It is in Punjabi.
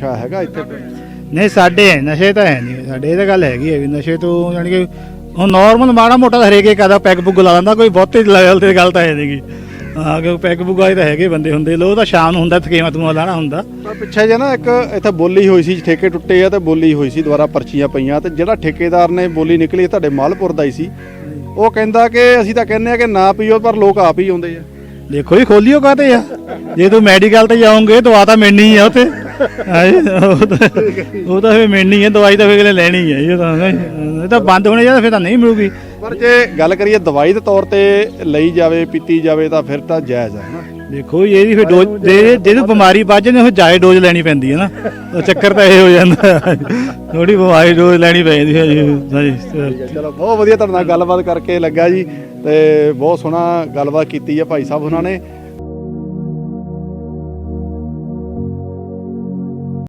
ਨਸ਼ਾ ਹੈਗਾ ਇੱਥੇ? ਨਹੀਂ ਸਾਡੇ ਹੈ, ਨਸ਼ੇ ਤਾਂ ਹੈ ਨਹੀਂ। ਸਾਡੇ ਇਹ ਤਾਂ ਗੱਲ ਹੈਗੀ ਹੈ ਵੀ ਨਸ਼ੇ ਤੋਂ ਯਾਨੀ ਕਿ ਹੁਣ ਨਾਰਮਲ ਮਾੜਾ ਮੋਟਾ ਹਰੇਕ ਇੱਕ ਆਦਾ ਪੈਗ ਪੁੱਗ ਲਾ ਲੈਂਦਾ ਕੋਈ ਬਹੁਤੇ ਲੈਵਲ ਤੇ ਗੱਲ ਤਾਂ ਹੈ ਨਹੀਂਗੀ। ਹਾਂ ਕਿ ਪੈਗ ਪੁੱਗ ਵਾਲੇ ਤਾਂ ਹੈਗੇ ਬੰਦੇ ਹੁੰਦੇ। ਲੋ ਤਾਂ ਸ਼ਾਮ ਨੂੰ ਹੁੰਦਾ ਥਕੇਵਾ ਤੂੰ ਲਾਣਾ ਹੁੰਦਾ। ਪਿੱਛੇ ਜੇ ਨਾ ਇੱਕ ਇੱਥੇ ਬੋਲੀ ਹੋਈ ਸੀ ਠੇਕੇ ਟੁੱਟੇ ਆ ਤੇ ਬੋਲੀ ਹੋਈ ਸੀ ਦੁਬਾਰਾ ਪਰਚੀਆਂ ਪਈਆਂ ਤੇ ਜਿਹੜਾ ਠੇਕੇਦਾਰ ਨੇ ਬੋਲੀ ਨਿਕਲੀ ਤੁਹਾਡੇ ਮਾਲਪੁਰ ਦਾ ਹੀ ਸੀ। ਉਹ ਕਹਿੰਦਾ ਕਿ ਅਸੀਂ ਤਾਂ ਕਹਿੰਦੇ ਆ ਕਿ ਨਾ ਪੀਓ ਪਰ ਲੋਕ ਆਪ ਹੀ ਆਉਂਦੇ ਆ। ਦੇਖੋ ਜੀ ਖੋਲਿਓ ਕਾਤੇ ਆ? ਜੇ ਤੂੰ ਮੈਡੀਕਲ ਤੇ ਜਾਓਗੇ ਦਵਾ ਤਾਂ ਮਿਲਣੀ ਆ ਉੱਥੇ। ਉਹ ਤਾਂ ਉਹ ਤਾਂ ਫੇ ਮਿਲਣੀ ਆ ਦਵਾਈ ਤਾਂ ਫੇ ਅਗਲੇ ਲੈਣੀ ਆ ਇਹ ਤਾਂ ਇਹ ਤਾਂ ਬੰਦ ਹੋਣੇ ਜਾਂ ਫੇ ਤਾਂ ਨਹੀਂ ਮਿਲੂਗੀ। ਪਰ ਜੇ ਗੱਲ ਕਰੀਏ ਦਵਾਈ ਦੇ ਤੌਰ ਤੇ ਲਈ ਜਾਵੇ ਪੀਤੀ ਜਾਵੇ ਤਾਂ ਫਿਰ ਤਾਂ ਜਾਇਜ਼ ਹੈ ਨਾ। ਦੇਖੋ ਜੀ, ਇਹਦੀ ਫੇ ਡੋਜ਼ ਜੇ ਜਿਹਨੂੰ ਬਿਮਾਰੀ ਵੱਜ ਜਾਂਦੀ ਉਹ ਜਾਏ ਡੋਜ਼ ਲੈਣੀ ਪੈਂਦੀ ਹੈ ਨਾ। ਉਹ ਚੱਕਰ ਤਾਂ ਇਹ ਹੋ ਜਾਂਦਾ। ਥੋੜੀ ਬਿਮਾਰੀ ਡੋਜ਼ ਲੈਣੀ ਪੈਂਦੀ ਹੈ ਜੀ। ਚਲੋ ਬਹੁਤ ਵਧੀਆ ਤੁਹਾਡੇ ਨਾਲ ਗੱਲਬਾਤ ਕਰਕੇ ਲੱਗਾ ਜੀ ਤੇ ਬਹੁਤ ਸੋਹਣਾ ਗੱਲਬਾਤ ਕੀਤੀ ਹੈ ਭਾਈ ਸਾਹਿਬ ਉਹਨਾਂ ਨੇ।